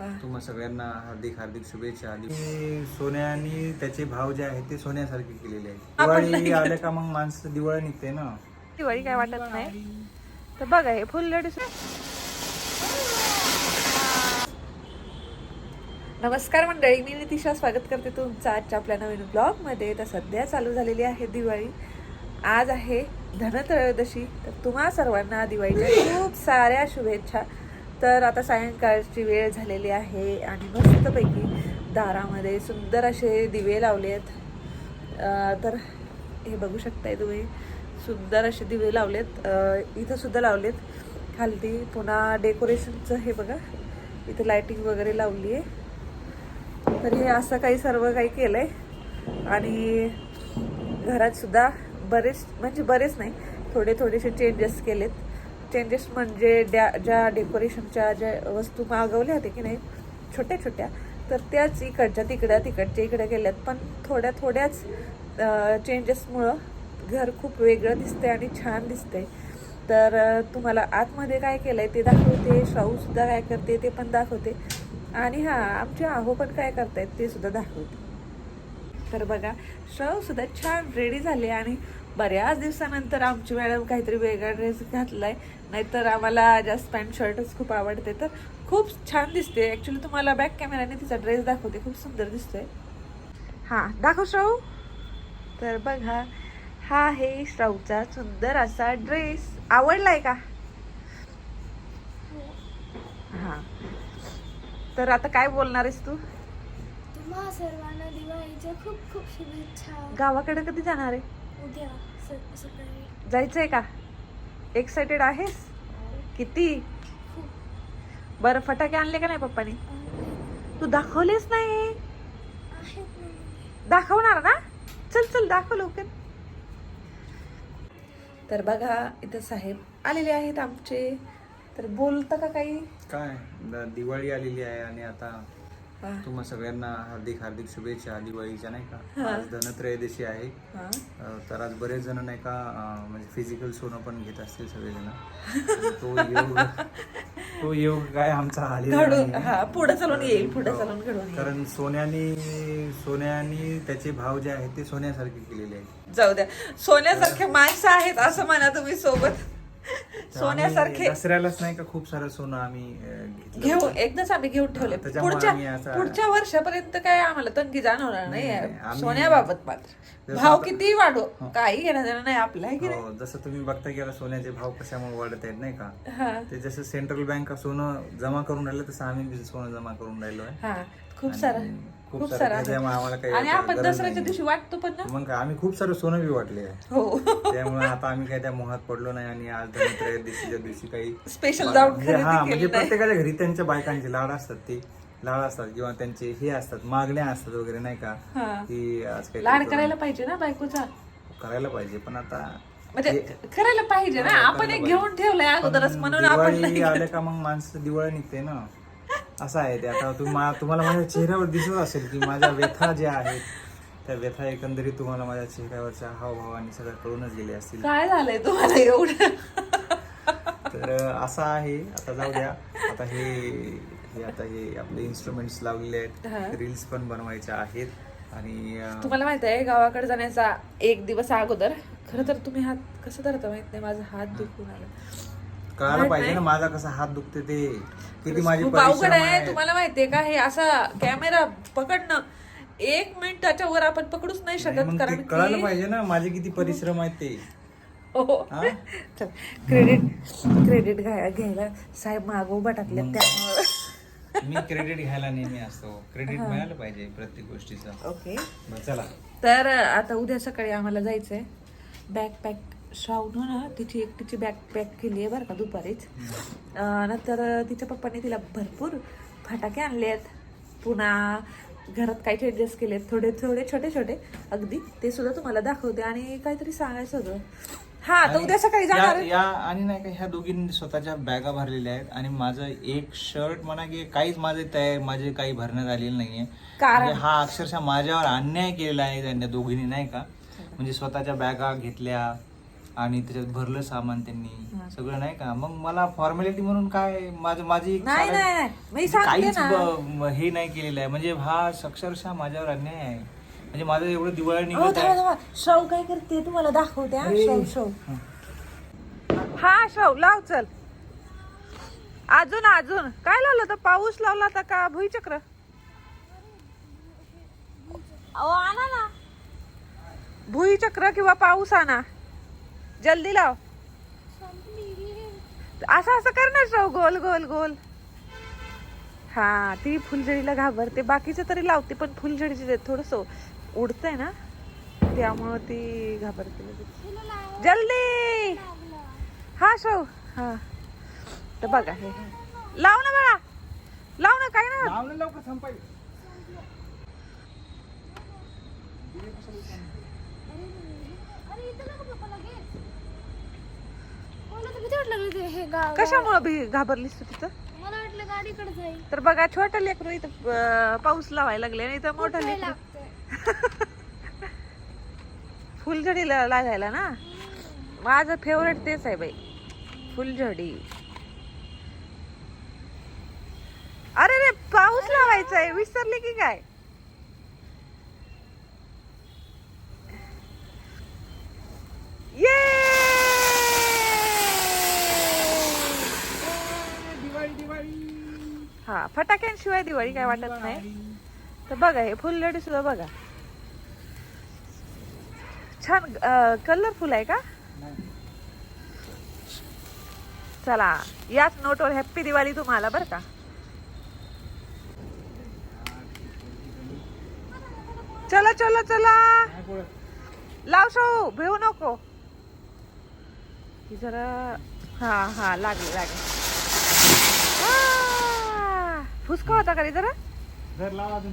तुम्हा सगळ्यांना हार्दिक हार्दिक शुभेच्छा. आणि त्याचे भाव जे आहेत ते सोन्यासारखे केलेले आहेत. दिवाळी आल्या का मग माणसं दिवाळी निघते ना? दिवाळी काय वाटत नाही. तर बघा हे फुलझडी नमस्कार मंडळी मी नितिशा स्वागत करते तुमचं आजच्या आपल्या नवीन ब्लॉगमध्ये. तर सध्या चालू झालेली आहे दिवाळी. आज आहे धनत्रयोदशी. तर तुम्हा सर्वांना दिवाळीच्या खूप साऱ्या शुभेच्छा. तर आता सायंकाळची वेळ झालेली आहे आणि मस्तपैकी दारामध्ये सुंदर असे दिवे लावले आहेत. तर हे बघू शकताय तुम्ही सुंदर असे दिवे लावलेत. इथं सुद्धा लावलेत. खालती पुन्हा डेकोरेशनचं हे बघा. इथं लाइटिंग वगैरे लावली आहे. तर हे असं काही सर्व काही केलंय. आणि घरात सुद्धा बरेच म्हणजे बरेच नाही थोडे थोडेसे चेंजेस केलेत. चेंजेस म्हणजे ड्या ज्या डेकोरेशनच्या ज्या वस्तू मागवल्या होत्या की नाही छोट्या छोट्या तर त्याच इकडच्या तिकड्या तिकडच्या इकडे गेल्यात. पण थोड्या थोड्याच चेंजेसमुळं घर खूप वेगळं दिसतंय आणि छान दिसतंय. तर तुम्हाला आतमध्ये काय केलंय ते दाखवते शाहूसुद्धा काय करते ते पण दाखवते. आणि हां आमचे आहो पण काय करतायत ते सुद्धा दाखवते. तर बघा श्रवसुद्धा छान रेडी झाले आणि बऱ्याच दिवसानंतर आमची मॅडम काहीतरी वेगळा ड्रेस घातलाय. नाहीतर आम्हाला जास्त पॅन्ट शर्टच खूप आवडते. तर खूप छान दिसते. ऍक्च्युली तुम्हाला बॅक कॅमेराने तिचा ड्रेस दाखवते. खूप सुंदर दिसतोय. हा दाखव श्राऊ तर बघा हा आहे श्राऊचा सुंदर असा ड्रेस आवडलाय का? हा. तर आता काय बोलणार आहेस तू? तुम्हा सर्वांना दिवाळीच्या खूप खूप शुभेच्छा. गावाकडे कधी जाणार आहे? उद्या स- सकाळी. जायचंय का? एक्साइटेड आहेस? किती? बरं फटाके आणले का नाही पप्पानी? तू दाखवलेच नाही? ना. दाखवणार ना? चल चल दाखव लवकर. तर बघा इथं साहेब आलेले आहेत आमचे. तर बोलतं का काही? काय? द- दिवाळी आलेली आहे आणि आता तुम्हा सगळ्यांना हार्दिक हार्दिक शुभेच्छा दिवाळीच्या नाही का. आज धनत्रयोदशी आहे. तर आज बरेच जण नाही का म्हणजे फिजिकल सोनं पण घेत असतील सगळेजण. तो योग तो योग काय आमचा आलेला पुढे चालून येईल पुढे हो. चालून घडून कारण सोन्याने सोन्याने त्याचे भाव जे आहेत ते सोन्यासारखे केलेले आहेत. जाऊ द्या. सोन्यासारखे माणसं आहेत असं म्हणा तुम्ही सोबत. सोन्यासारखे दसऱ्यालाच नाही का खूप सारं सोनं आम्ही घेऊ. एकदाच आम्ही घेऊन ठेवले. पुढच्या पुढच्या वर्षापर्यंत काय आम्हाला तंगी जाणवणार नाही, सोन्याबाबत मात्र भाव किती वाढो? हो. काही घेणं देणं नाही आपलं आहे की नाही? हो जसं तुम्ही बघता गेला सोन्याचे भाव कशामुळे वाढत आहेत नाही का? ते जसं सेंट्रल बँक सोनं जमा करून राहिलं तसं आम्ही सोनं जमा करून राहिलो आहे. खूप सारं. खूप सारं सारं त्याच्यामुळे आम्हाला काही आणि आपण गरज दसऱ्याच्या. दिवशी वाटतो पण ना. मग काय, आम्ही खूप सारं सोनं बी वाटले. हो. त्यामुळे आता आम्ही काही त्या मोहात पडलो नाही आणि आज धनत्रयोदशीच्या दिवशी काही स्पेशल जाऊन म्हणजे खरेदी हा म्हणजे केली नाही प्रत्येकाच्या घरी त्यांच्या बायकांचे लाड असतात ते. लाड असतात किंवा त्यांचे हे असतात मागण्या असतात वगैरे नाही का? हा. की आज काही लाड करायला पाहिजे ना बायकोचा. करायला पाहिजे पण आता म्हणजे करायला पाहिजे ना. आपण एक. घेऊन ठेवलंय अगोदरच म्हणून आपण दिवाळी नाही आल्या का मग माणसं दिवाळी निघते ना. असं आहे ते. आता तुम्हा तुम्हाला माझ्या चेहऱ्यावर दिसत असेल की माझ्या व्यथा ज्या आहेत त्या व्यथा एकंदरीत तुम्हाला माझ्या चेहऱ्यावरच्या हावभावाने सगळं कळूनच गेले असतील. काय झालंय तुम्हाला एवढं? तर असं आहे. आता जाऊ द्या. आता हे हे आता हे आपले इन्स्ट्रुमेंट्स लावलेले. आहेत. रील्स पण बनवायच्या आहेत. आणि तुम्हाला माहीत आहे गावाकडे जाण्याचा एक दिवस अगोदर खरं तर तुम्ही हात कसं धरता माहीत नाही माझा हात दुखून आला. कळायला पाहिजे. ना माझा कसा हात दुखते ते. किती माझी खूप अवघड आहे. तुम्हाला माहितीये का? हे असा कॅमेरा पकडणं. एक मिनिटाच्या वर आपण पकडूच नाही शकत कारण कळायला पाहिजे ना माझे किती परिश्रम आहेत ते. हो. हा? क्रेडिट क्रेडिट घ्यायला साहेब माग उभा टाकले. त्यामुळे. मी क्रेडिट घ्यायला नेहमी असतो. क्रेडिट मिळालं पाहिजे प्रत्येक गोष्टीचं. ओके चला. तर आता उद्या सकाळी आम्हाला जायचंय. बॅग पॅक श्रावण ना तिची एक तिची बॅग पॅक केली आहे बरं का दुपारीच. नंतर तिच्या पप्पाने तिला भरपूर फटाके आणले आहेत. पुन्हा घरात काही चेंजेस केलेत. थोडे थोडे छोटे छोटे. अगदी. ते सुद्धा तुम्हाला दाखवते आणि काहीतरी सांगायचं होतं. हा तर उद्या सकाळी जाणार या आणि नाही का ह्या दोघींनी स्वतःच्या बॅगा भरलेल्या आहेत. आणि माझं एक शर्ट म्हणा की काहीच माझे तयार माझे काही भरण्यात आलेलं नाहीये. कारण? म्हणजे हा अक्षरशः माझ्यावर अन्याय केलेला आहे त्यांच्या दोघींनी नाही का? म्हणजे स्वतःच्या बॅगा घेतल्या आणि त्याच्यात भरलं सामान त्यांनी. सगळं नाही का? मग मला फॉर्मॅलिटी म्हणून काय माझं माझी नाही साधा- नाही नाही. मी सांगते काहीच ना. ब- म- हे नाही केलेलं आहे. म्हणजे हा अक्षरशः माझ्यावर अन्याय आहे. म्हणजे माझं एवढं दिवाळी निघत थांबा आहे. थांबा. श्रव काय करते? तुम्हाला दाखवते हा. श्रव श्रव हा. श्रव लाव चल. अजून अजून. काय लावलं तर पाऊस लावला होता का? भुईचक्र अहो आणा ना. भुईचक्र किंवा पाऊस आणा. जल्दी लाव. असं असं कर ना श्रव गोल गोल गोल. हा ती फुलझडीला घाबरते. बाकीचं तरी लावते पण फुलझडीची थोडस उडतंय ना त्यामुळं ती घाबरते लगेच. जल्दी! हा शो हा. तर बघा हे लाव ना बाळा. लाव ना काय ना लाव ना लवकर तर कशामुळं भी घाबरलीस तू तिथं? मला वाटलं गाडीकडे जाईल तर बघा छोटं लेकरू इथं पाऊस लावायला लागले आणि इथं मोठं लेकरू. फुलझडीला लागायला ना? माझं फेवरेट तेच आहे बाई. फुलझडी. अरे रे पाऊस लावायचा आहे विसरले की काय ये दिवाळी दिवाळी हा फटाक्यांशिवाय दिवाळी काय वाटत नाही. तर बघा हे फुलझडी सुद्धा बघा. छान कलरफुल आहे का? चला याच नोटवर हॅप्पी दिवाळी तुम्हाला बरं का. चला चला चला. लाव शाहू भेऊ नको. जरा हा हा लागले लागले. फुसका होता का रे जरा? घर लाव अजून.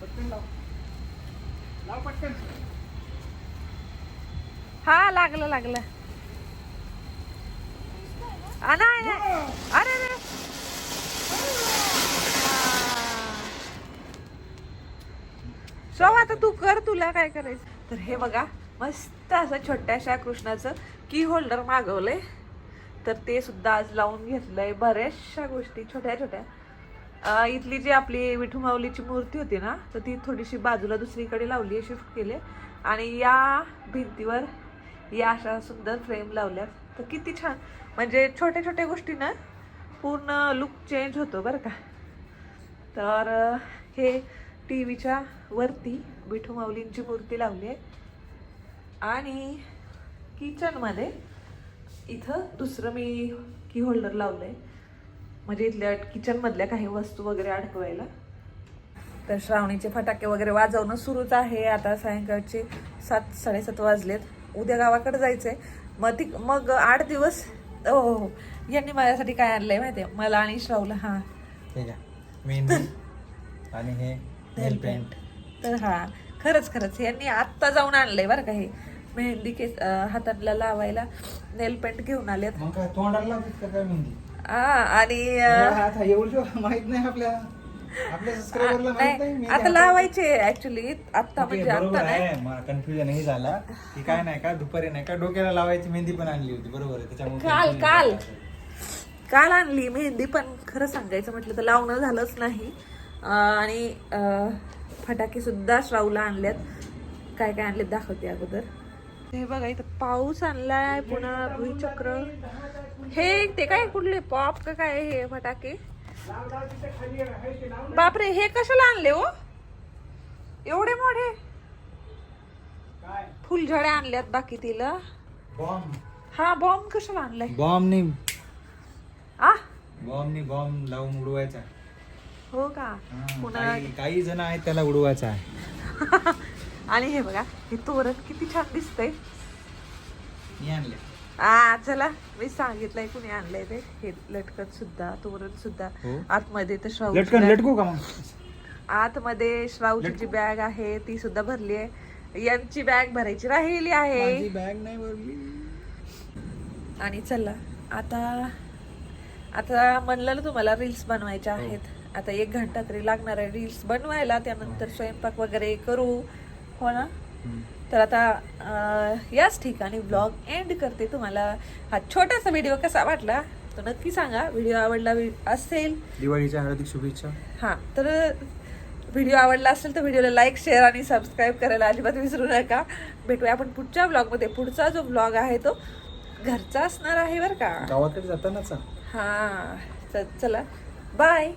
पटकन लाव. लाव पटकन. हा लागलं लागलं. नाही अरे रे शोभ आता तू कर तुला काय करायचं. तर हे बघा मस्त असं छोट्याशा कृष्णाचं की होल्डर मागवलंय. तर ते सुद्धा आज लावून घेतलंय बऱ्याचशा गोष्टी छोट्या छोट्या. इथली जी आपली विठुमाऊलीची मूर्ती होती ना तर ती थोडीशी बाजूला दुसरीकडे लावली आहे शिफ्ट केले. आणि या भिंतीवर या अशा सुंदर फ्रेम लावल्या तर किती छान. म्हणजे छोट्या छोट्या गोष्टी ना पूर्ण लुक चेंज होतो बरं का. तर हे टी व्हीच्या वरती विठू माऊलींची मूर्ती लावली आहे. आणि किचनमध्ये इथं दुसरं मी की होल्डर लावलं आहे म्हणजे इथल्या किचनमधल्या काही वस्तू वगैरे अडकवायला. तर श्रावणीचे फटाके वगैरे वाजवणं सुरूच आहे. आता सायंकाळचे सात साडेसात वाजलेत. उद्या गावाकडे जायचंय. मग ती मग आठ दिवस हो हो हो. यांनी माझ्यासाठी काय आणलंय माहितीये? मला आणि श्रावला हा. मेहंदी आणि हे नेल पेंट तर हा खरंच खरंच. यांनी आत्ता जाऊन आणलंय बरं का हे. मेहंदी केस अं, हाताला लावायला नेल पेंट घेऊन आलेत. तोंडाला मेहंदी? हा आणि आता एवढं माहीत नाही आपल्या नाही आता लावायचे ऍक्च्युली ओके, म्हणजे आत्ता नाही. कन्फ्युजन हे झाला की काय नाही का दुपारी नाही का डोक्याला लावायची मेहंदी पण आणली होती. बरोबर आहे त्याच्यामुळे काल काल. काल आणली मेहंदी पण खरं सांगायचं म्हटलं तर लावणं झालंच नाही. आणि अं, फटाके सुद्धा श्रावला आणल्यात. काय काय आणलेत दाखवते अगोदर. हे बघा इथं पाऊस आणलाय पुन्हा भुईचक्र. हे ते काय कुठले पॉप का काय हे फटाके? बापरे हे कशाला आणले हो? एवढे मोठे? फुलझड्या आणल्यात बाकी तिला. बॉम्ब. हा बॉम्ब कशाला आणलाय? बॉम्बनी आ? बॉम्बनी बॉम्ब लावून उडवायचा. हो का? पुन्हा काही जण आहेत त्याला उडवायचा आहे. आणि हे बघा हे तोरण किती छान दिसतंय. मी आणले आ चला. मी सांगितलंय कुणी आणलंय ते. हे लटकन सुद्धा तोरण सुद्धा. हो. आतमध्ये तर श्रावची लटकन लटकू का मग? आतमध्ये श्रावची जी बॅग आहे ती सुद्धा भरली आहे. यांची बॅग भरायची राहिली आहे. बॅग नाही भरली. आणि चला आता आता म्हणलं ना तुम्हाला रील्स बनवायच्या आहेत. आता एक घंटा तरी लागणार आहे रील्स बनवायला. त्यानंतर स्वयंपाक वगैरे करू. हो ना? तर आता याच ठिकाणी ब्लॉग एंड करते तुम्हाला. हा छोटासा व्हिडिओ कसा वाटला तो नक्की सांगा. व्हिडिओ आवडला असेल. दिवाळीच्या हार्दिक शुभेच्छा. हां तर व्हिडिओ आवडला असेल तर व्हिडिओला लाईक शेअर आणि सबस्क्राईब करायला अजिबात विसरू नका. भेटूया आपण पुढच्या ब्लॉगमध्ये पुढचा जो ब्लॉग आहे तो घरचा असणार आहे बरं का? गावाकडे जातानाच. हां तर चला. बाय